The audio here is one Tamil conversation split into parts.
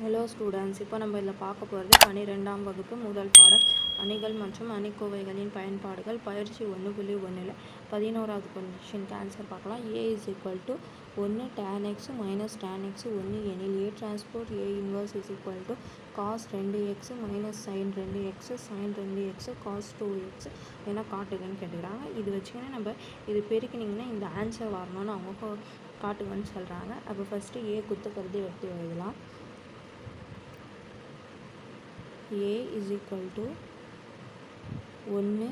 ஹலோ ஸ்டூடெண்ட்ஸ் இப்போ நம்ம இதில் பார்க்க போகிறது பன்னிரெண்டாம் வகுப்பு முதல் பாடம். அணிகள் மற்றும் அணிக்கோவைகளின் பயன்பாடுகள். பயிற்சி ஒன்று புள்ளி ஒன்றில் பதினோராவது கொஷின் ஆன்சர் பார்க்கலாம். ஏ இஸ் ஈக்குவல் டு ஒன்று tan x minus tan x ஒன்று எனில் A transport A inverse is equal to cos ரெண்டு எக்ஸ் மைனஸ் சைன் ரெண்டு எக்ஸ் சைன் ரெண்டு எக்ஸ் காஸ் டூ எக்ஸ் என காட்டுகன்னு கேட்டுக்கிறாங்க. இது வச்சுக்கினா நம்ம இது பெருக்கினீங்கன்னா இந்த ஆன்சர் வரணும்னு அவங்க காட்டுங்கன்னு சொல்கிறாங்க அப்போ ஃபஸ்ட்டு ஏ குத்துக்கிறது எடுத்து எழுதலாம். ஏ இஸ் ஈக்குவல் டு ஒன்று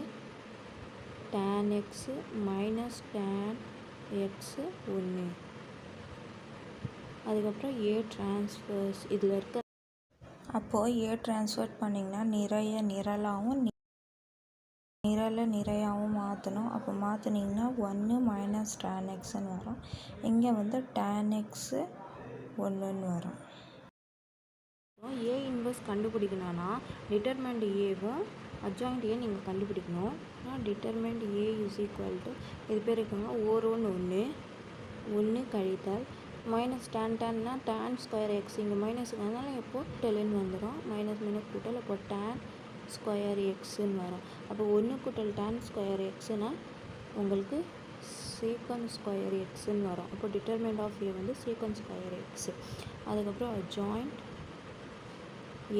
tan x minus tan x ஒன்று அதுக்கப்புறம் ஏ டிரான்ஸ்ஃபர்ஸ் இதில் இருக்க அப்போது ஏ ட்ரான்ஸ்ஃபர் பண்ணிங்கன்னா நிறைய நிரலாகவும் நிரலை நிறையாகவும் மாற்றணும் அப்போ மாற்றினீங்கன்னா ஒன்று மைனஸ் டேன் எக்ஸ்ன்னு வரும். இங்கே வந்து டேன் எக்ஸு ஒன்றுன்னு வரும். ஏ இன்வெர்ஸ் கண்டுபிடிக்கணும்னா டிட்டர்மெண்ட் ஏவும் அட்ஜாயிண்ட் ஏ நீங்கள் கண்டுபிடிக்கணும். Determinant A is equal to இது பேர் இருக்குங்க ஓர் ஒன்று ஒன்று ஒன்று கழித்தல் மைனஸ் டேன் டேன்னா டேன் ஸ்கொயர் எக்ஸ் இங்கே மைனஸுக்கு அதனால் எப்போது டெலுன்னு வந்துடும் மைனஸ் மைனஸ் கூட்டல் அப்போ டேன் ஸ்கொயர் எக்ஸுன்னு வரும். அப்போ ஒன்று கூட்டல் டேன் ஸ்கொயர் எக்ஸுனா உங்களுக்கு சீக்கன் ஸ்கொயர் எக்ஸுன்னு வரும். அப்போ டிட்டர்மெண்ட் ஆஃப் ஏ வந்து சீக்கன் ஸ்கொயர் எக்ஸு அதுக்கப்புறம் joint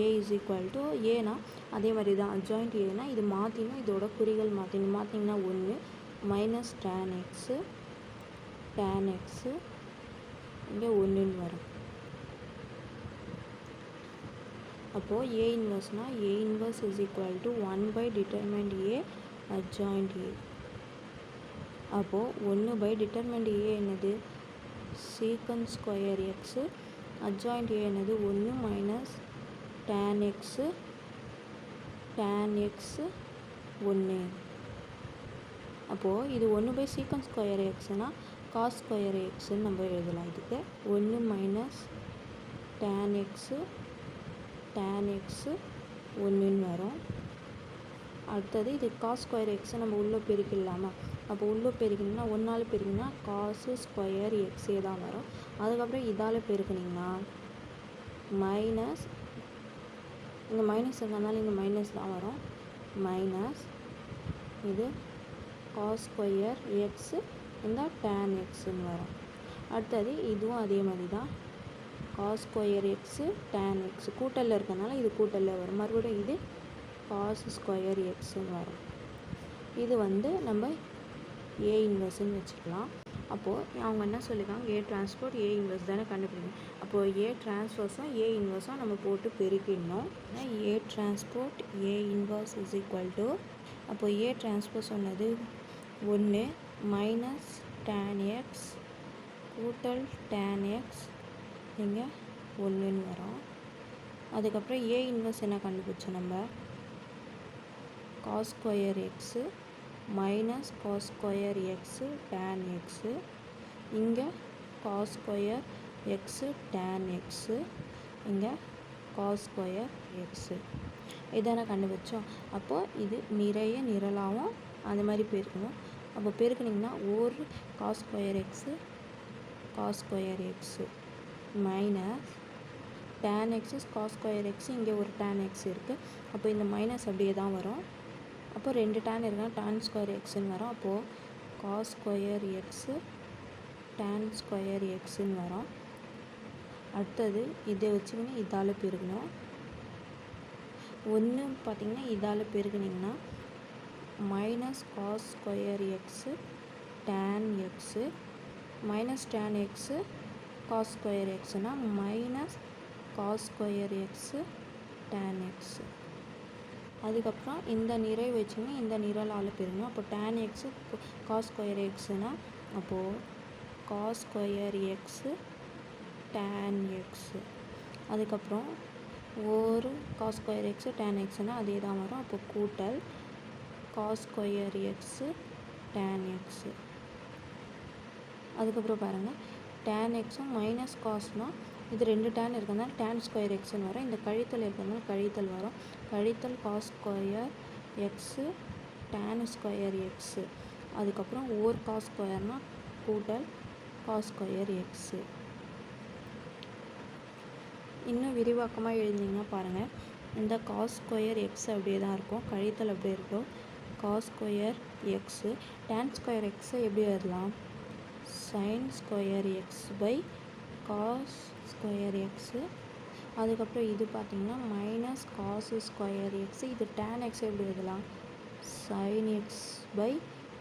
A is equal to ஏனா அதே மாதிரி தான் அட்ஜாயிண்ட் ஏனா இது மாற்றினா இதோட குறிகள் மாற்றிங்க மாற்றிங்கன்னா ஒன்று minus tan x tan x இங்கே ஒன்றுன்னு வரும். அப்போது A இன்வர்ஸ்னால் A inverse is equal to one by determinant A adjoint A அப்போது ஒன்று பை டிட்டர்மெண்ட் ஏ என்னது? சீக்கன் ஸ்கொயர் எக்ஸு அட்ஜாயிண்ட் ஏ என்னது? ஒன்று minus tan x tan x ஒன்று அப்போது இது ஒன்று by secant square எக்ஸ்னா cos square எக்ஸ்ன்னு நம்ம எழுதலாம். இதுக்கு ஒன்று minus tan x tan x ஒன்றுன்னு வரும். அடுத்தது இது காஸ் ஸ்கொயர் எக்ஸை நம்ம உள்ளே பெருக்கிடலாமா? அப்போ உள்ளே பெருக்கினீங்கன்னா ஒன்றால் பெருக்கினா காசு ஸ்கொயர் எக்ஸே தான் வரும். அதுக்கப்புறம் இதால் பெருக்குனிங்கன்னா மைனஸ் இங்கே மைனஸ் இருக்கிறதுனால இங்கே மைனஸ் தான் வரும். மைனஸ் இது காஸ் ஸ்கொயர் எக்ஸு இந்த டேன் எக்ஸுன்னு வரும். அடுத்தது இதுவும் அதே மாதிரி தான் cos square x tan x கூட்டலில் இருக்கறனால இது கூட்டலில் வரும். மறுபடியும் இது காஸ் ஸ்கொயர் எக்ஸுன்னு வரும். இது வந்து நம்ம ஏ இன்வெர்ஸ்ன்னு வச்சுக்கலாம். அப்போது அவங்க என்ன சொல்லியிருக்காங்க? ஏ டிரான்ஸ்போர்ட் ஏ இன்வெர்ஸ் தானே கண்டுபிடிக்கணும். அப்போது ஏ டிரான்ஸ்வர்ஸும் ஏ இன்வெர்ஸும் நம்ம போட்டு பெருக்கிடணும். A transport A inverse is equal to அப்போது ஏ டிரான்ஸ்போர்ட் சொன்னது ஒன்று மைனஸ் டேன் எக்ஸ் கூட்டல் டேன் எக்ஸ் இங்கே ஒன்றுன்னு வரும். அதுக்கப்புறம் ஏ இன்வெர்ஸ் என்ன கண்டுபிடிச்சோம் நம்ம? Cos square x minus cos square x tan x இங்கே cos square x tan x இங்கே காஸ் ஸ்கொயர் எக்ஸு இதான கண்டுபிடிச்சோம். அப்போது இது நிறைய நிரலாகவும் அந்த மாதிரி பெருக்கணும் அப்போ பெருக்குனிங்கன்னா ஒரு cos square x cos square x minus tan x cos square x இங்கே ஒரு டேன் எக்ஸ் இருக்குது அப்போ இந்த மைனஸ் அப்படியே தான் வரும். அப்போ ரெண்டு டேன் இருக்குன்னா டான் ஸ்கொயர் எக்ஸுன்னு வரும். அப்போது cos square x tan square எக்ஸ்ன்னு வரும். அடுத்தது இதை வச்சுக்கணும் இதால் பெருக்கணும். ஒன்று பார்த்தீங்கன்னா இதால் பெருக்குனிங்கன்னா minus cos square x tan x minus tan x cos square எக்ஸுனால் minus cos square x tan x அதுக்கப்புறம் இந்த நிறை வச்சுங்க இந்த நிரலால் பெருங்க அப்போ டேன் எக்ஸு காஸ் ஸ்கொயர் எக்ஸுனா அப்போது cos square x tan x அதுக்கப்புறம் ஒரு காஸ் ஸ்கொயர் எக்ஸு டேன் எக்ஸுனா அதே தான் வரும். அப்போ கூட்டல் cos square x tan x அதுக்கப்புறம் பாருங்கள் டேன் எக்ஸும் மைனஸ் காஸ்னால் இது ரெண்டு டேன் இருக்கிறதுனால டேன் ஸ்கொயர் எக்ஸ்னு வரும். இந்த கழித்தல் இருக்கிறதுனால கழித்தல் வரும். கழித்தல் cos square x tan square x அதுக்கப்புறம் ஓர் காஸ் ஸ்கொயர்னால் கூட்டல் காஸ் ஸ்கொயர் எக்ஸு இன்னும் விரிவாக்கமாக எழுதிங்கன்னா பாருங்கள் இந்த காஸ் ஸ்கொயர் எக்ஸ் அப்படியே தான் இருக்கும். கழித்தல் அப்படியே இருக்கும். Cos square x tan square எக்ஸை எப்படி எழுதலாம்? Sine square x by cos square x அதுக்கப்புறம் இது பார்த்திங்கன்னா மைனஸ் காஸ் ஸ்கொயர் எக்ஸு இது டேன் எக்ஸ் எப்படி எழுதலாம் சைன் எக்ஸ் பை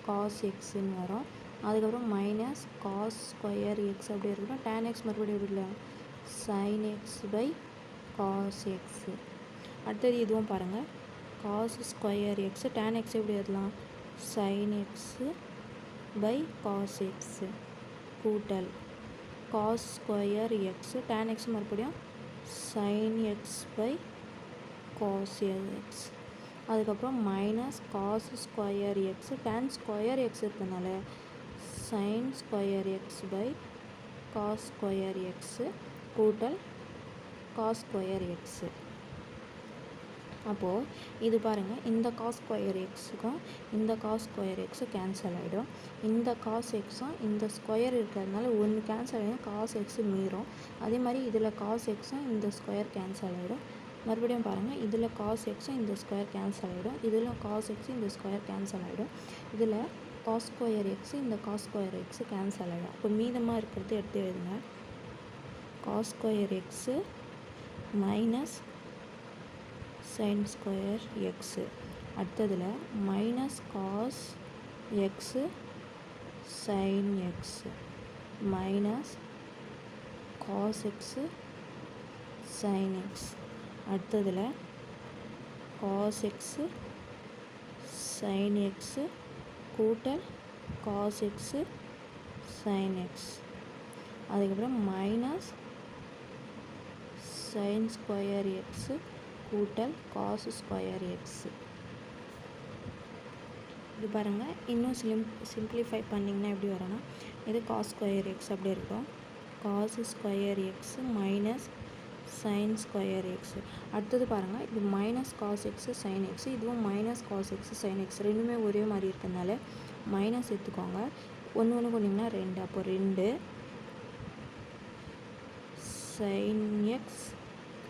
காஸ் எக்ஸுன்னு வரும். அதுக்கப்புறம் மைனஸ் காஸ் ஸ்கொயர் எக்ஸ் அப்படி இருக்கணும் டேன் எக்ஸ் மறுபடியும் எப்படி எழுதலாம் sine x by cos x அடுத்தது இதுவும் பாருங்கள் cos square x tan x எப்படி எழுதலாம் sine x by cos x கூட்டல். Cos square x tan x மறுபடியும் sine x by cos x அதுக்கப்புறம் minus cos square x tan square x இருக்கனால sine square x by cos square x கூட்டல் காஸ் ஸ்கொயர் எக்ஸு அப்போது இது பாருங்கள் இந்த காஸ் ஸ்கொயர் எக்ஸுக்கும் இந்த காஸ் ஸ்கொயர் எக்ஸும் கேன்சல் ஆகிடும் இந்த காஸ் எக்ஸும் இந்த ஸ்கொயர் இருக்கிறதுனால ஒன்று கேன்சல் ஆகிடும் காஸ் எக்ஸு மீறும். அதே மாதிரி இதில் காஸ் எக்ஸும் இந்த ஸ்கொயர் கேன்சல் ஆகிடும் மறுபடியும் பாருங்கள் இதில் காஸ் எக்ஸும் இந்த ஸ்கொயர் கேன்சல் ஆகிடும் இதில் காஸ் எக்ஸு இந்த ஸ்கொயர் கேன்சல் ஆகிடும் இதில் காஸ் ஸ்கொயர் எக்ஸு இந்த காஸ் ஸ்கொயர் எக்ஸு கேன்சல் ஆகிடும் இப்போ மீதமாக இருக்கிறது எடுத்து எழுதுங்க. Cos square x minus sine square x அடுத்ததில் minus cos x sine x minus cos x sine x அடுத்ததில் காஸ் எக்ஸு சைன் எக்ஸு கூட்டல் காஸ் எக்ஸு சைன் எக்ஸ் அதுக்கப்புறம் மைனஸ் சைன் ஸ்கொயர் எக்ஸு கூட்டல் காசு ஸ்கொயர் எக்ஸு இது பாருங்கள் இன்னும் சிலிம் சிம்பிளிஃபை பண்ணிங்கன்னா எப்படி வரும்னா இது காஸ் ஸ்கொயர் எக்ஸ் அப்படி இருக்கும். Cos square x minus sine square x அடுத்தது பாருங்கள் இது minus cos x sine x இதுவும் minus cos x sine x ரெண்டுமே ஒரே மாதிரி இருக்கிறதுனால மைனஸ் எடுத்துக்கோங்க. ஒன்று ஒன்று கொண்டிங்கன்னா ரெண்டு அப்போ ரெண்டு. சைன் எக்ஸ்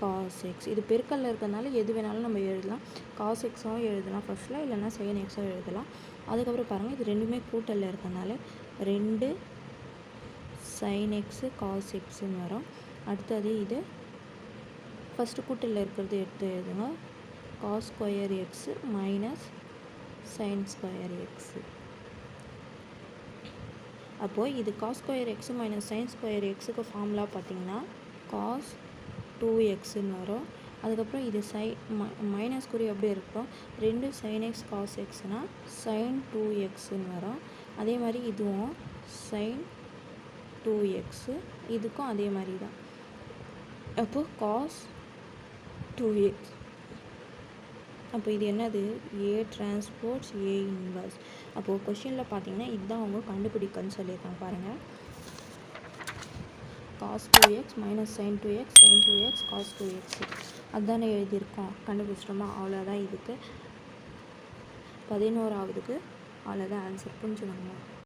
காஸ் எக்ஸ் இது பெருக்கல்ல இருக்கிறதுனால எது வேணாலும் நம்ம எழுதலாம். காஸ் எக்ஸாகவும் எழுதலாம் ஃபஸ்ட்டில் இல்லைன்னா செகண்ட் எக்ஸாக எழுதலாம். அதுக்கப்புறம் பாருங்கள் இது ரெண்டுமே கூட்டலில் இருக்கிறதுனால ரெண்டு சைன் எக்ஸு காஸ் எக்ஸுன்னு வரும். அடுத்தது இது ஃபஸ்ட்டு கூட்டலில் இருக்கிறது எடுத்து எழுதுங்க. Cos square x minus sine square x அப்போது இது cos square x minus sine square எக்ஸுக்கு ஃபார்முலா பார்த்தீங்கன்னா காஸ் டூ எக்ஸுன்னு வரும். அதுக்கப்புறம் இது சை ம மைனஸ் குறி எப்படி இருக்கும். ரெண்டு சைன் எக்ஸ் காஸ் எக்ஸ்னால் சைன் டூ எக்ஸுன்னு வரும். அதே மாதிரி இதுவும் சைன் டூ எக்ஸு இதுக்கும் அதே மாதிரி தான். அப்போது காஸ் டூ எக்ஸ் அப்போ இது என்னது? ஏ டிரான்ஸ்போர்ட்ஸ் ஏ இன்வர்ஸ் அப்போது கொஷினில் பார்த்தீங்கன்னா இதுதான் அவங்க கண்டுபிடிக்கன்னு சொல்லியிருக்காங்க பாருங்கள் cos two x minus sine two x sine two x cos two x அதுதானே எழுதியிருக்கோம். கண்டுபிடிச்சிட்டோமா? அவ்வளோதான் இதுக்கு. பதினோராவதுக்கு அவ்வளோதான் ஆன்சர் புரிஞ்சுக்கோங்க